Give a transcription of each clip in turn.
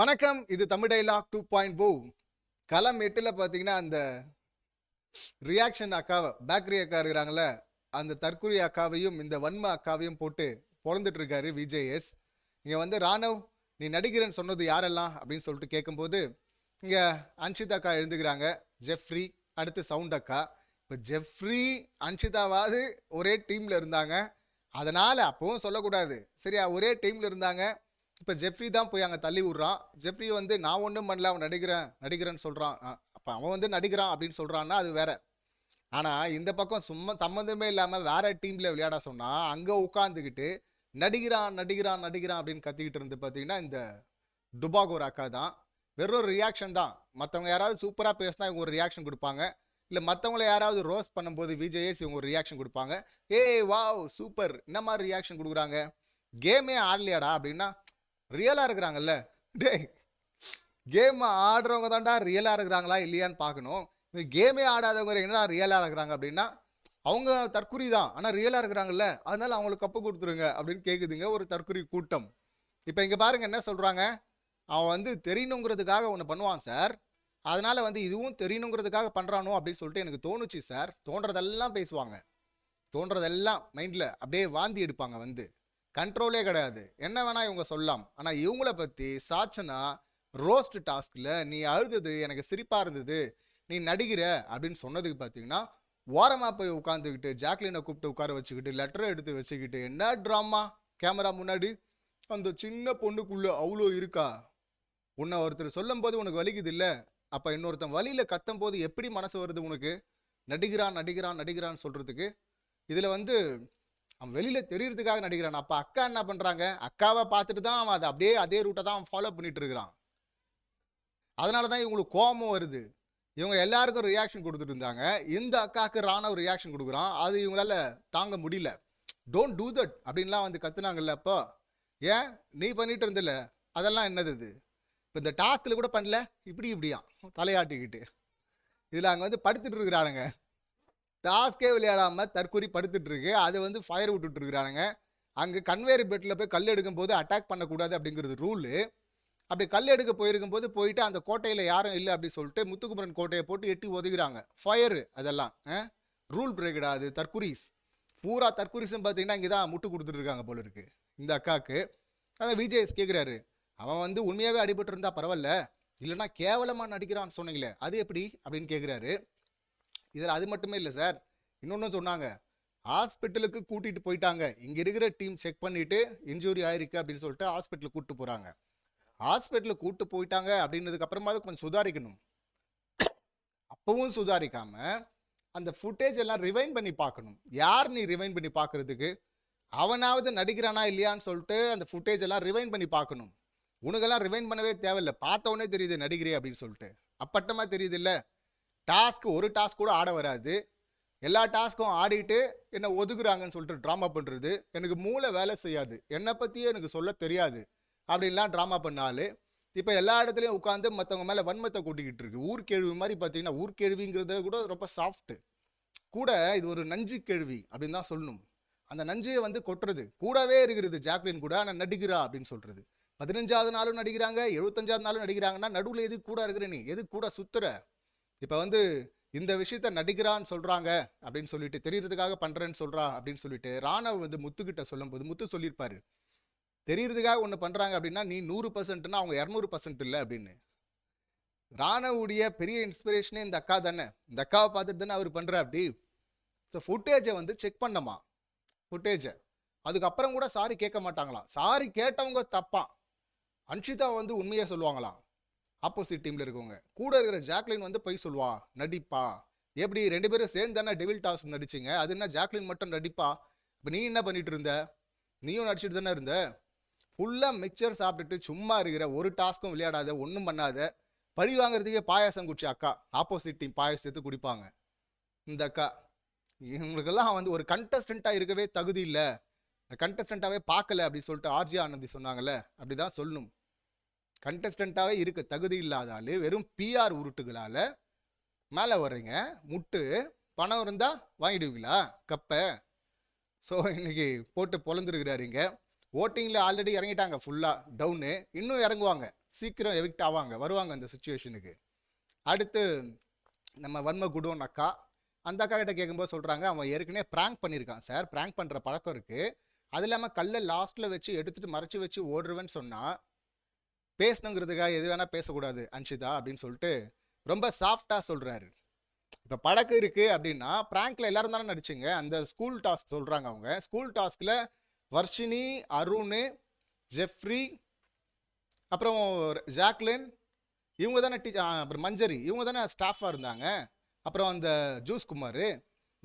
வணக்கம் இது Tamil dialogue two point O. களம் எட்டில் பார்த்தீங்கன்னா அந்த ரியாக்ஷன் அக்காவை பேக்கரி அக்கா இருக்கிறாங்கள அந்த தற்குறி அக்காவையும் இந்த வன்ம அக்காவையும் போட்டு பொழந்துட்டு இருக்காரு விஜேஎஸ். இங்கே வந்து ராணவ் நீ நடிக்கிறேன்னு சொன்னது யாரெல்லாம்? அப்படின்னு சொல்லிட்டு கேட்கும்போது இங்கே அன்ஷிதா அக்கா எழுந்துக்கிறாங்க ஜெஃப்ரி. அடுத்து சவுண்ட் அக்கா. இப்போ ஜெஃப்ரி அன்ஷிதாவாவது ஒரே டீமில் இருந்தாங்க. அதனால் அப்பவும் சொல்லக்கூடாது. சரியா ஒரே டீமில் இருந்தாங்க. இப்போ ஜெஃப்ரி தான் போய் அங்கே தள்ளி விட்றான். ஜெஃப்ரி வந்து நான் ஒன்றும் பண்ணல அவன் நடிக்கிறேன் நடிக்கிறேன்னு சொல்கிறான் அப்போ அவன் வந்து நடிக்கிறான் அப்படின்னு சொல்கிறான்னா அது வேற. ஆனால் இந்த பக்கம் சும்மா சம்மந்தமே இல்லாமல் வேற டீமில் விளையாட சொன்னால் அங்கே உட்காந்துக்கிட்டு நடிக்கிறான் நடிக்கிறான் நடிக்கிறான் அப்படின்னு கத்திக்கிட்டு இருந்து பார்த்தீங்கன்னா இந்த டுபாகோர் அக்கா தான். வெறும் ரியாக்ஷன் தான். மற்றவங்க யாராவது சூப்பராக பேசினா இவங்க ஒரு ரியாக்ஷன் கொடுப்பாங்க. இல்லை மற்றவங்கள யாராவது ரோஸ் பண்ணும்போது விஜயஸ் இவங்க ஒரு ரியாக்ஷன் கொடுப்பாங்க. ஏய் வாவ் சூப்பர். என்ன மாதிரி ரியாக்ஷன் கொடுக்குறாங்க? கேமே ஆடலையாடா அப்படின்னா ரியலாக இருக்கிறாங்கல்ல? டேய் கேம் ஆடுறவங்க தான்டா ரியலாக இருக்கிறாங்களா இல்லையான்னு பார்க்கணும். கேமே ஆடாதவங்க என்னடா ரியலாக இருக்கிறாங்க அப்படின்னா அவங்க தற்குறி தான் ஆனால் ரியலாக இருக்கிறாங்கல்ல அதனால அவங்களுக்கு கப்பு கொடுத்துருங்க அப்படின்னு கேட்குதுங்க ஒரு தற்குறி கூட்டம். இப்போ இங்கே பாருங்கள் என்ன சொல்கிறாங்க அவன் வந்து தெரியணுங்கிறதுக்காக ஒன்று பண்ணுவான் சார். அதனால் வந்து இதுவும் தெரியணுங்கிறதுக்காக பண்ணுறானோ அப்படின்னு சொல்லிட்டு எனக்கு தோணுச்சு சார். தோன்றதெல்லாம் பேசுவாங்க. தோன்றதெல்லாம் மைண்டில் அப்படியே வாந்தி எடுப்பாங்க வந்து. கண்ட்ரோலே கிடையாது. என்ன வேணால் இவங்க சொல்லலாம். ஆனால் இவங்கள பற்றி சாச்சனா ரோஸ்ட் டாஸ்கில் நீ அழுதது எனக்கு சிரிப்பாக இருந்தது. நீ நடிகிற அப்படின்னு சொன்னதுக்கு பார்த்தீங்கன்னா ஓரமாக போய் உட்காந்துக்கிட்டு ஜாக்லினை கூப்பிட்டு உட்கார வச்சுக்கிட்டு லெட்டர் எடுத்து வச்சுக்கிட்டு என்ன ட்ராமா கேமரா முன்னாடி? அந்த சின்ன பொண்ணுக்குள்ளே அவ்வளோ இருக்கா? உன்னை ஒருத்தர் சொல்லும்போது உனக்கு வலிக்குது இல்லை அப்போ இன்னொருத்தன் வழியில் கத்தும் போது எப்படி மனசு வருது உனக்கு? நடிக்கிறான் நடிக்கிறான் நடிக்கிறான்னு சொல்கிறதுக்கு இதில் வந்து அவன் வெளியில் தெரியறதுக்காக நடிக்கிறான். அப்போ அக்கா என்ன பண்ணுறாங்க அக்காவை பார்த்துட்டு தான் அவன் அதை அப்படியே அதே ரூட்டை தான் அவன் ஃபாலோ பண்ணிட்டு இருக்கிறான். அதனால தான் இவங்களுக்கு கோபம் வருது. இவங்க எல்லாருக்கும் ரியாக்ஷன் கொடுத்துட்டு இருந்தாங்க. இந்த அக்காவுக்கு ராணவ ரியாக்ஷன் கொடுக்குறான். அது இவங்களால தாங்க முடியல. டோன்ட் டூ தட் அப்படின்லாம் வந்து கத்துனாங்கல்ல அப்போ. ஏன்? நீ பண்ணிட்டு இருந்தில்ல அதெல்லாம் என்னது இது? இப்போ இந்த டாஸ்கில் கூட பண்ணல. இப்படி இப்படியா தலையாட்டிக்கிட்டு. இதில் அங்கே வந்து படுத்துட்டு இருக்கிறானுங்க. டாஸ்கே விளையாடாமல் தற்கொலை படுத்துட்டு இருக்கு அதை வந்து ஃபயர் விட்டுட்டு இருக்கிறானுங்க அங்கே கன்வேர் பெட்டில் போய் கல் எடுக்கும்போது அட்டாக் பண்ணக்கூடாது அப்படிங்கிறது ரூலு அப்படி கல் எடுக்க போயிருக்கும் போது போயிட்டு அந்த கோட்டையில் யாரும் இல்லை அப்படின்னு சொல்லிட்டு முத்துக்குமரன் கோட்டையை போட்டு எட்டி ஒதுக்குறாங்க. ஃபயரு அதெல்லாம் ரூல் பிரேக்கடா அது தற்குரிஸ். பூரா தற்குரிஸும் பார்த்தீங்கன்னா இங்கே தான் முட்டு கொடுத்துட்ருக்காங்க போல இருக்கு. இந்த அக்காவுக்கு அதான் விஜேஎஸ் கேட்குறாரு அவன் வந்து உண்மையாகவே அடிபட்டு இருந்தால் பரவாயில்ல. இல்லைன்னா கேவலமாக நடிக்கிறான்னு சொன்னீங்களே அது எப்படி? அப்படின்னு கேட்குறாரு இதில் அது மட்டுமே இல்லை சார். இன்னொன்று சொன்னாங்க. ஹாஸ்பிட்டலுக்கு கூட்டிகிட்டு போயிட்டாங்க. இங்கே இருக்கிற டீம் செக் பண்ணிவிட்டு இன்ஜூரி ஆயிருக்கு அப்படின்னு சொல்லிட்டு ஹாஸ்பிட்டலுக்கு கூப்பிட்டு போகிறாங்க ஹாஸ்பிட்டலுக்கு கூப்பிட்டு போயிட்டாங்க அப்படின்னதுக்கு அப்புறமா கொஞ்சம் சுதாரிக்கணும். அப்பவும் சுதாரிக்காமல் அந்த ஃபுட்டேஜ் எல்லாம் ரிவைன் பண்ணி பார்க்கணும். யார் நீ ரிவைன் பண்ணி பார்க்கறதுக்கு? அவனாவது நடிக்கிறானா இல்லையான்னு சொல்லிட்டு அந்த ஃபுட்டேஜ் எல்லாம் ரிவைன் பண்ணி பார்க்கணும். உனக்கெல்லாம் ரிவைன் பண்ணவே தேவையில்லை. பார்த்த தெரியுது நடிக்கிறே அப்படின்னு சொல்லிட்டு. அப்பட்டமாக தெரியுது இல்லை? டாஸ்க் ஒரு டாஸ்க் கூட ஆட வராது. எல்லா டாஸ்க்கும் ஆடிட்டு என்னை ஒதுக்குறாங்கன்னு சொல்லிட்டு ட்ராமா பண்ணுறது எனக்கு மூளை வேலை செய்யாது. என்னை பற்றியே எனக்கு சொல்ல தெரியாது. அப்படின்லாம் ட்ராமா பண்ணாலு இப்போ எல்லா இடத்துலையும் உட்காந்து மற்றவங்க மேலே வன்மத்தை கூட்டிக்கிட்டு இருக்கு. ஊர்கேள்வி மாதிரி பார்த்தீங்கன்னா ஊர்கேள்விங்கிறத கூட ரொம்ப சாஃப்ட்டு கூட இது ஒரு நஞ்சு கேள்வி அப்படின்னு தான் சொல்லணும். அந்த நஞ்சையை வந்து கொட்டுறது. கூடவே இருக்கிறது ஜாக்லின் கூட ஆனால் நடிக்கிறா அப்படின்னு சொல்கிறது பதினஞ்சாவது நாளும் நடிக்கிறாங்க எழுபத்தஞ்சாவது நாளும் நடிக்கிறாங்கன்னா நடுவில் எது கூட இருக்கிற நீ? எது கூட சுத்துற? இப்போ வந்து இந்த விஷயத்த நடிக்கிறான்னு சொல்கிறாங்க அப்படின்னு சொல்லிட்டு தெரியறதுக்காக பண்ணுறேன்னு சொல்கிறா அப்படின்னு சொல்லிட்டு ராணவ் வந்து முத்துக்கிட்ட சொல்லும்போது முத்து சொல்லியிருப்பாரு. தெரியறதுக்காக ஒன்று பண்ணுறாங்க அப்படின்னா நீ நூறு பர்சன்ட்னா அவங்க இரநூறு பர்சன்ட் இல்லை அப்படின்னு. ராணவுடைய பெரிய இன்ஸ்பிரேஷனே இந்த அக்கா தானே. இந்த அக்காவை பார்த்துட்டு தானே அவர் பண்ணுற அப்படி. ஸோ ஃபுட்டேஜை வந்து செக் பண்ணமா? ஃபுட்டேஜை அதுக்கப்புறம் கூட சாரி கேட்க மாட்டாங்களாம். சாரி கேட்டவங்க தப்பான் அன்ஷிதா வந்து உண்மையை சொல்லுவாங்களாம். ஆப்போசிட் டீமில் இருக்கவங்க. கூட இருக்கிற ஜாக்லின் வந்து பொய் சொல்லுவா நடிப்பா. எப்படி? ரெண்டு பேரும் சேர்ந்து தானே டெவில் டாஸ் நடிச்சிங்க. அது என்ன? ஜாக்லின் மட்டும் நடிப்பா? இப்போ நீ என்ன பண்ணிட்டு இருந்த? நீயும் நடிச்சிட்டு தானே இருந்த? ஃபுல்லாக மிக்சர் சாப்பிட்டுட்டு சும்மா இருக்கிற ஒரு டாஸ்க்கும் விளையாடாத ஒன்றும் பண்ணாத. பழி வாங்குறதுக்கே பாயாசம் குடிச்ச அக்கா. ஆப்போசிட் டீம் பாயாசத்து குடிப்பாங்க. இந்த அக்கா. இவங்களுக்கெல்லாம் வந்து ஒரு கண்டஸ்டண்ட்டாக இருக்கவே தகுதி இல்லை. கண்டஸ்டண்ட்டாகவே பார்க்கல அப்படி சொல்லிட்டு ஆர்ஜி ஆனந்தி சொன்னாங்கல்ல? அப்படி தான் சொல்லணும். கண்டஸ்டண்ட்டாகவே இருக்க. தகுதி இல்லாத ஆள் வெறும் பிஆர் உருட்டுகளால் மேலே வர்றீங்க. முட்டு பணம் இருந்தால் வாங்கிடுவீங்களா? கப்பை. ஸோ இன்னைக்கு போட்டு பொழந்துருக்கிறாரு இங்கே. ஓட்டிங்கில் ஆல்ரெடி இறங்கிட்டாங்க ஃபுல்லாக டவுனு இன்னும் இறங்குவாங்க. சீக்கிரம் எவிக்ட் ஆவாங்க. வருவாங்க அந்த சுச்சுவேஷனுக்கு அடுத்து நம்ம வன்ம குடோன் அக்கா. அந்த அக்கா கிட்ட கேட்கும்போது சொல்கிறாங்க அவன் ஏற்கனவே ப்ராங்க் பண்ணியிருக்கான் சார். ப்ராங்க் பண்ணுற பழக்கம் இருக்குது அது இல்லாமல் கல்லை லாஸ்ட்டில் வச்சு எடுத்துகிட்டு மறைச்சி வச்சு ஓடுருவேன்னு சொன்னால் பேசணுங்கிறதுக்காக எது வேணால் பேசக்கூடாது அன்ஷிதா அப்படின்னு சொல்லிட்டு ரொம்ப சாஃப்டாக சொல்கிறாரு இப்போ பழக்கம் இருக்குது அப்படின்னா ப்ராங்க்ல எல்லாரும் தானே நடிச்சிங்க. அந்த ஸ்கூல் டாஸ்க் சொல்கிறாங்க அவங்க. ஸ்கூல் டாஸ்கில் வர்ஷினி அருண் ஜெஃப்ரி அப்புறம் ஜாக்லின் இவங்க தானே டீச்சர் அப்புறம் மஞ்சரி. இவங்க தானே ஸ்டாஃபாக இருந்தாங்க. அப்புறம் அந்த ஜூஸ் குமார்.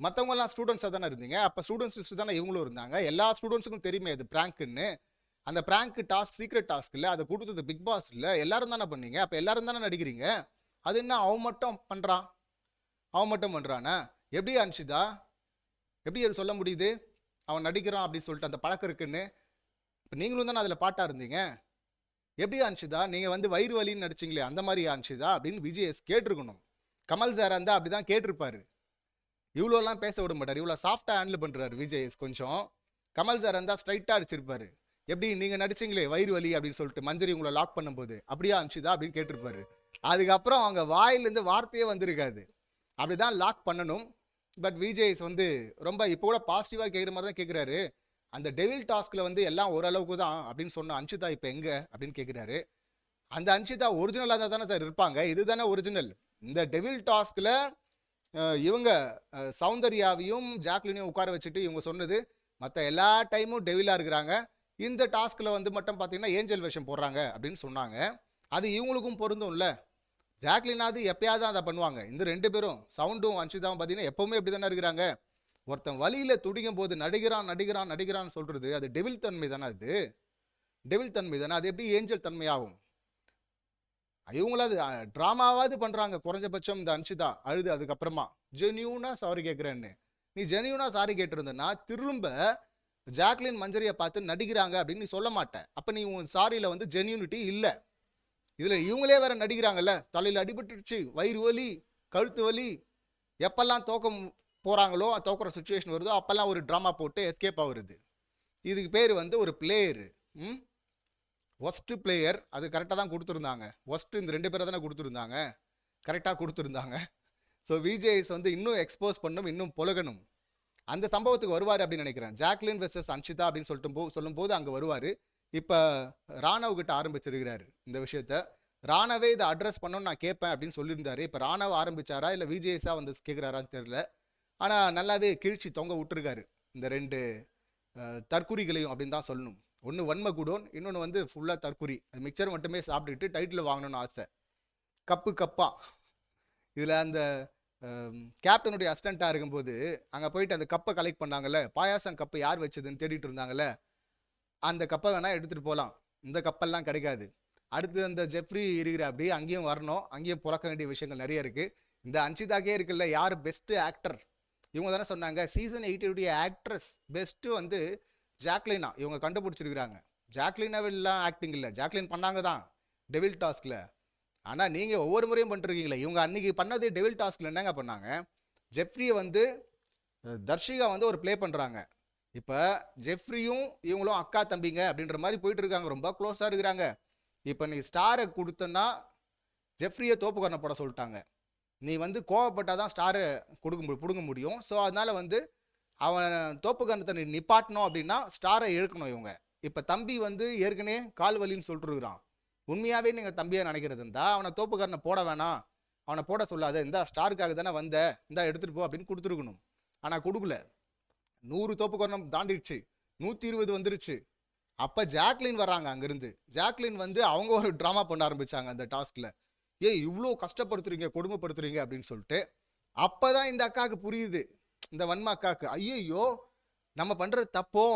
மற்றவங்கலாம் ஸ்டூடெண்ட்ஸாக தானே இருந்தீங்க. அப்போ ஸ்டூடெண்ட்ஸ் தானே இவங்களும் இருந்தாங்க. எல்லா ஸ்டூடெண்ட்ஸுக்கும் தெரியுமே அது ப்ராங்க்குன்னு அந்த பிராங்க் டாஸ்க் சீக்ரெட் டாஸ்க் இல்லை அதை கொடுத்தது பிக் பாஸ் இல்லை எல்லாரும் தானே பண்ணீங்க? அப்போ எல்லாரும் தானே நடிக்கிறீங்க? அது என்ன அவன் மட்டும் பண்ணுறான் அவன் மட்டும் பண்ணுறானா எப்படி அனுஷிதா? எப்படி அது சொல்ல முடியுது? அவன் நடிக்கிறான் அப்படின்னு சொல்லிட்டு அந்த பழக்கம் இருக்குன்னு இப்போ நீங்களும் தானே அதில் பாட்டாக இருந்தீங்க? எப்படி அனுஷிதா? நீங்கள் வந்து வயிறு வலின்னு நடிச்சிங்களே அந்த மாதிரி அனுஷிதா அப்படின்னு விஜயஸ் கேட்டிருக்கணும். கமல் சார் இருந்தால் அப்படி தான் கேட்டிருப்பாரு. இவ்வளோலாம் பேச விட மாட்டார். இவ்வளோ சாஃப்டாக ஹேண்டில் பண்ணுறாரு விஜயஸ் கொஞ்சம். கமல் சார் இருந்தால் ஸ்ட்ரைட்டாக அடிச்சிருப்பாரு. எப்படி நீங்கள் நடிச்சிங்களே வயிறு வலி அப்படின்னு சொல்லிட்டு மஞ்சரி உங்களை லாக் பண்ணும்போது அப்படியா அன்ஷிதா அப்படின்னு கேட்டிருப்பாரு. அதுக்கப்புறம் அவங்க வாயிலேருந்து வார்த்தையே வந்திருக்காது. அப்படி தான் லாக் பண்ணணும் பட் விஜய்ஸ் வந்து ரொம்ப இப்போ கூட பாசிட்டிவாக கேட்குற மாதிரி தான் கேட்குறாரு அந்த டெவில் டாஸ்கில் வந்து எல்லாம் ஓரளவுக்கு தான் அப்படின்னு சொன்ன அன்ஷிதா இப்போ எங்கே அப்படின்னு கேட்குறாரு அந்த அன்ஷிதா ஒரிஜினலாக தான் தானே சார் இருப்பாங்க. இது தானே ஒரிஜினல் இந்த டெவில் டாஸ்கில் இவங்க சௌந்தர்யாவையும் ஜாக்லினையும் உட்கார வச்சுட்டு இவங்க சொன்னது மற்ற எல்லா டைமும் டெவிலாக இருக்கிறாங்க. இந்த டாஸ்கில் வந்து மட்டும் பார்த்தீங்கன்னா ஏஞ்சல் வேஷம் போடுறாங்க அப்படின்னு சொன்னாங்க. அது இவங்களுக்கும் பொருந்தும்ல. ஜாக்லினாவது எப்பயாவது தான் அதை பண்ணுவாங்க. இந்த ரெண்டு பேரும் சவுண்டும் அன்ஷிதாவும் பார்த்தீங்கன்னா எப்பவுமே இப்படி தானே இருக்கிறாங்க. ஒருத்தன் வழியில் துடிக்கும் போது நடிகரான் நடிகரான் நடிகரான்னு சொல்கிறது அது டெவில் தன்மை தானே அது? டெவில் தன்மை தானே அது எப்படி ஏஞ்சல் தன்மையாகும்? இவங்களாவது ட்ராமாவாவது பண்ணுறாங்க குறைஞ்சபட்சம் இந்த அன்ஷிதா அழுது அதுக்கப்புறமா. ஜென்யூனாக சாரி கேட்குறேன்னு நீ ஜென்யூனாக சாரி கேட்டிருந்தனா திரும்ப ஜாக்லின் மஞ்சரியை பார்த்து நடிக்கிறாங்க அப்படின்னு நீ சொல்ல மாட்டேன் அப்போ நீ உன் சாரியில் வந்து ஜென்யூனிட்டி இல்லை. இதில் இவங்களே வேற நடிக்கிறாங்கல்ல. தலையில் அடிபட்டுருச்சு வயிறு வலி கழுத்து வலி. எப்பெல்லாம் தோக்க போகிறாங்களோ தோக்கிற சுச்சுவேஷன் வருதோ அப்போல்லாம் ஒரு ட்ராமா போட்டு எஸ்கேப் ஆகுறது. இதுக்கு பேர் வந்து ஒரு பிளேயரு ம்? ஒஸ்ட்டு பிளேயர் அது கரெக்டாக தான் கொடுத்துருந்தாங்க. ஒஸ்ட்டு இந்த ரெண்டு பேரை தானே கொடுத்துருந்தாங்க. கரெக்டாக கொடுத்துருந்தாங்க. ஸோ விஜேஎஸ் வந்து இன்னும் எக்ஸ்போஸ் பண்ணும் இன்னும் புலகணும். அந்த சம்பவத்துக்கு வருவார் அப்படின்னு நினைக்கிறேன். ஜாக்லின் வெர்சஸ் அன்ஷிதா அப்படின்னு சொல்லிட்டு போ சொல்லும்போது அங்கே வருவார். இப்போ ராணவ் கிட்ட ஆரம்பிச்சிருக்கிறார் இந்த விஷயத்த. ராணவே இதை அட்ரஸ் பண்ணணும்னு நான் கேட்பேன் அப்படின்னு சொல்லியிருந்தாரு. இப்போ ராணவ் ஆரம்பிச்சாரா இல்லை விஜேஎஸா வந்து கேட்குறாரான்னு தெரில ஆனால் நல்லாவே கிழிச்சு தொங்க விட்டுருக்காரு இந்த ரெண்டு தற்குறிகளையும் அப்படின்னு தான் சொல்லணும். ஒன்று வன்ம குடோன் இன்னொன்று வந்து ஃபுல்லாக தற்குறி அது மிக்சர் மட்டுமே சாப்பிட்டுட்டு டைட்டில் வாங்கணும்னு ஆசை. கப்பு கப்பா. இதில் அந்த கேப்டனுடைய அசிஸ்டண்ட்டாக இருக்கும்போது அங்கே போயிட்டு அந்த கப்பை கலெக்ட் பண்ணாங்கல்ல பாயாசம் கப்பு யார் வச்சதுன்னு தேடிட்டு இருந்தாங்கல்ல அந்த கப்பை வேணால் எடுத்துகிட்டு போகலாம் இந்த கப்பெல்லாம் கிடைக்காது. அடுத்து அந்த ஜெஃப்ரி இருக்கிற அப்படி அங்கேயும் வரணும். அங்கேயும் பிறக்க வேண்டிய விஷயங்கள் நிறைய இருக்குது இந்த அன்ஷிதாக்கே இருக்குல்ல யார் பெஸ்ட்டு ஆக்டர் இவங்க தானே சொன்னாங்க சீசன் எயிட்டுடைய ஆக்ட்ரஸ் பெஸ்ட்டு வந்து ஜாக்லினா. இவங்க கண்டுபிடிச்சிருக்கிறாங்க. ஜாக்லினாவெல்லாம் ஆக்டிங் இல்லை. ஜாக்லின் பண்ணாங்க தான். டெவில் டாஸ்கில் ஆனால் நீங்கள் ஒவ்வொரு முறையும் பண்ணிருக்கீங்களே இவங்க அன்றைக்கி பண்ணது டெவில் டாஸ்கில் என்னங்க பண்ணாங்க? ஜெஃப்ரியை வந்து தர்ஷிகா வந்து ஒரு ப்ளே பண்ணுறாங்க இப்போ ஜெஃப்ரியும் இவங்களும் அக்கா தம்பிங்க அப்படின்ற மாதிரி போயிட்டு இருக்காங்க ரொம்ப க்ளோஸாக இருக்கிறாங்க. இப்போ நீ ஸ்டாரை கொடுத்தன்னா ஜெஃப்ரியை தோப்புக்கரணை போட சொல்லிட்டாங்க. நீ வந்து கோவப்பட்டால் தான் ஸ்டாரை கொடுக்க முடியும் பிடுங்க முடியும். ஸோ அதனால் வந்து அவன் தோப்புக்கரணத்தை நீ நிப்பாட்டணும் அப்படின்னா ஸ்டாரை இழுக்கணும் இவங்க. இப்போ தம்பி வந்து ஏற்கனவே கால் வலின்னு சொல்லிட்டுருக்குறான். உண்மையாகவே நீங்கள் தம்பியாக நினைக்கிறது இருந்தால் அவனை தோப்புக்காரனை போட வேணாம். அவனை போட சொல்லாத. இந்த ஸ்டாருக்காக தானே வந்த. இந்தா எடுத்துகிட்டு போ அப்படின்னு கொடுத்துருக்கணும். ஆனால் கொடுக்கல. நூறு தோப்புக்கரணம் தாண்டிடுச்சு. நூற்றி இருபது வந்துருச்சு. அப்போ ஜாக்லின் வர்றாங்க அங்கேருந்து. ஜாக்லின் வந்து அவங்க ஒரு ட்ராமா பண்ண ஆரம்பிச்சாங்க அந்த டாஸ்கில். ஏய் இவ்வளோ கஷ்டப்படுத்துறீங்க கொடுமைப்படுத்துறீங்க அப்படின்னு சொல்லிட்டு அப்போ தான் இந்த அக்காவுக்கு புரியுது. இந்த வன்மா அக்காவுக்கு. ஐயோ நம்ம பண்ணுறது தப்போ?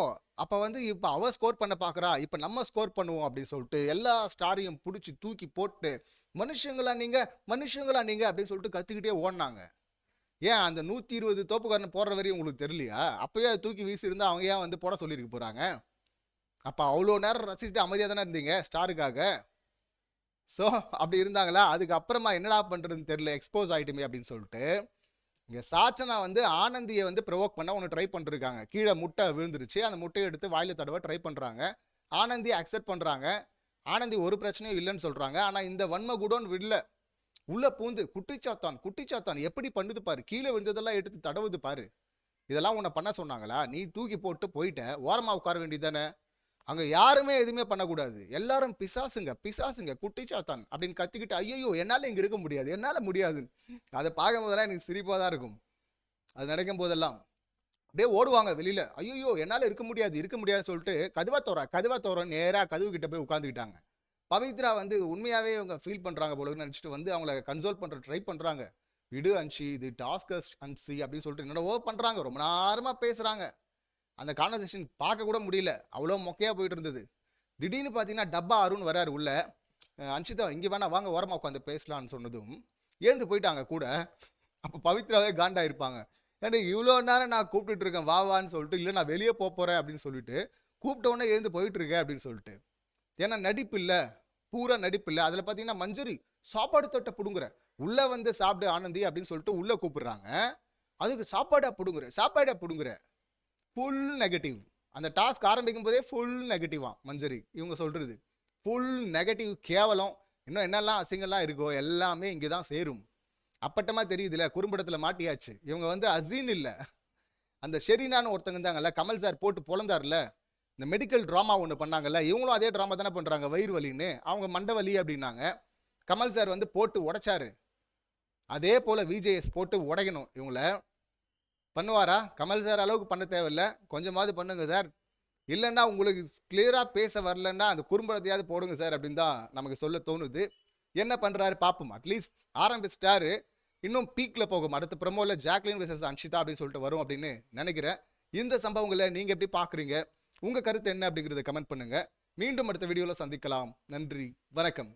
அப்போ வந்து இப்போ அவள் ஸ்கோர் பண்ண பார்க்குறா இப்போ நம்ம ஸ்கோர் பண்ணுவோம் அப்படின்னு சொல்லிட்டு எல்லா ஸ்டாரையும் பிடிச்சி தூக்கி போட்டு மனுஷங்களா நீங்கள் மனுஷங்களா நீங்கள் அப்படின்னு சொல்லிட்டு கற்றுக்கிட்டே ஓடினாங்க. ஏன் அந்த நூற்றி இருபது தோப்புக்காரன் போடுற வரையும் உங்களுக்கு தெரியலையா? அப்போயே அதை தூக்கி வீசியிருந்தா அவங்க ஏன் வந்து போட சொல்லியிருக்க போகிறாங்க அப்போ அவ்வளோ நேரம் ரசிச்சுட்டு அமைதியாக தானே இருந்தீங்க ஸ்டாருக்காக ஸோ அப்படி இருந்தாங்களா? அதுக்கப்புறமா என்னடா பண்ணுறதுன்னு தெரியல எக்ஸ்போஸ் ஆகிட்டுமே அப்படின்னு சொல்லிட்டு இங்கே சாச்சனா வந்து ஆனந்தியை வந்து ப்ரொவோக் பண்ண ஒன்று ட்ரை பண்ணிருக்காங்க. கீழே முட்டை விழுந்துருச்சு. அந்த முட்டையை எடுத்து வாயில் தடவை ட்ரை பண்ணுறாங்க ஆனந்தி அக்செப்ட் பண்ணுறாங்க ஆனந்தி ஒரு பிரச்சனையும் இல்லைன்னு சொல்கிறாங்க ஆனால் இந்த வன்ம குடோன் விடல. உள்ளே பூந்து குட்டிச்சாத்தான் குட்டிச்சாத்தான் எப்படி பண்ணுது பாரு. கீழே விழுந்ததெல்லாம் எடுத்து தடவுது பாரு. இதெல்லாம் உன்னை பண்ண சொன்னாங்களா? நீ தூக்கி போட்டு போயிட்ட. ஓரமாக உட்கார வேண்டியதானே அங்கே யாருமே எதுவுமே பண்ணக்கூடாது. எல்லாரும் பிசாசுங்க பிசாசுங்க குட்டிச்சாத்தான் அப்படின்னு கத்திக்கிட்டு ஐயோ என்னால் இங்கே இருக்க முடியாது என்னால் முடியாது. அதை பார்க்கும் போதெல்லாம் எனக்கு சிரிப்பாக தான் இருக்கும். அது நடக்கும் போதெல்லாம். அப்படியே ஓடுவாங்க வெளியில். ஐயோ என்னால் இருக்க முடியாது இருக்க முடியாதுன்னு சொல்லிட்டு கதுவா தோற கதுவா தோற நேராக கதவு கிட்ட போய் உட்காந்துக்கிட்டாங்க பவித்ரா வந்து உண்மையாகவே இவங்க ஃபீல் பண்ணுறாங்க போல நினச்சிட்டு வந்து அவங்கள கன்சோல் பண்ணுற ட்ரை பண்ணுறாங்க விடு அன்ஷி இது டாஸ்கஸ் அன்சி அப்படின்னு சொல்லிட்டு என்னடோ பண்ணுறாங்க ரொம்ப நேரமாக பேசுகிறாங்க அந்த கான்வர்சேஷன் பார்க்க கூட முடியல. அவ்வளோ மொக்கையாக போயிட்டு இருந்தது. திடீர்னு பார்த்தீங்கன்னா டப்பா அருண் வராரு உள்ள. அஹ் அன்ஷிதா இங்கே வேணா வாங்க ஓரமாக உட்காந்து பேசலாம்னு சொன்னதும் எழுந்து போயிட்டாங்க கூட. அப்போ பவித்ராவே காண்டா இருப்பாங்க. ஏன்னா இவ்வளோ நேரம் நான் கூப்பிட்டுட்டு இருக்கேன் வா வான்னு சொல்லிட்டு இல்லை நான் வெளியே போக அப்படின்னு சொல்லிட்டு கூப்பிட்டோன்னே எழுந்து போயிட்டு இருக்கேன் அப்படின்னு சொல்லிட்டு. ஏன்னா நடிப்பு இல்லை. பூரா நடிப்பு இல்லை. அதில் பார்த்தீங்கன்னா மஞ்சரி சாப்பாடு தொட்டை பிடுங்குற. உள்ளே வந்து சாப்பிடு ஆனந்தி அப்படின்னு சொல்லிட்டு உள்ளே கூப்பிடுறாங்க. அதுக்கு சாப்பாடாக பிடுங்குற சாப்பாடாக பிடுங்குற. ஃபுல் நெகட்டிவ் அந்த டாஸ்க் ஆரம்பிக்கும் போதே ஃபுல் நெகட்டிவாக மஞ்சரி இவங்க சொல்கிறது ஃபுல் நெகட்டிவ் கேவலம். இன்னும் என்னெல்லாம் அசிங்கம்லாம் இருக்கோ எல்லாமே இங்கே தான் சேரும். அப்பட்டமாக தெரியுதுல குறும்படத்தில் மாட்டியாச்சு. இவங்க வந்து அசீன் இல்லை. அந்த ஷெரீனான்னு ஒருத்தங்க இருந்தாங்கல்ல கமல் சார் போட்டு பொழந்தார்ல இந்த மெடிக்கல் ட்ராமா ஒன்று பண்ணாங்கல்ல இவங்களும் அதே ட்ராமா தானே பண்ணுறாங்க வயிறு வலின்னு. அவங்க மண்டை வலி அப்படின்னாங்க. கமல் சார் வந்து போட்டு உடைச்சாரு. அதே போல் விஜேஎஸ் போட்டு உடையணும் இவங்கள. பண்ணுவாரா? கமல் சார் அளவுக்கு பண்ண தேவையில்ல. கொஞ்சமாவது பண்ணுங்க சார். இல்லைன்னா உங்களுக்கு கிளியரா பேச வரலன்னா அந்த குறும்படத்தையாவது போடுங்க சார் அப்படின்னு தான் நமக்கு சொல்ல தோணுது. என்ன பண்றாரு பார்ப்போம் அட்லீஸ்ட் ஆரம்பிச்சிட்டாரு. இன்னும் பீக்ல போகும். அடுத்த ப்ரமோல ஜாக்லின் விசஸ் அன்ஷிதா அப்படின்னு சொல்லிட்டு வரும் அப்படின்னு நினைக்கிறேன். இந்த சம்பவங்களை நீங்க எப்படி பாக்குறீங்க? உங்க கருத்து என்ன அப்படிங்கறத கமெண்ட் பண்ணுங்க. மீண்டும் அடுத்த வீடியோல சந்திக்கலாம். நன்றி. வணக்கம்.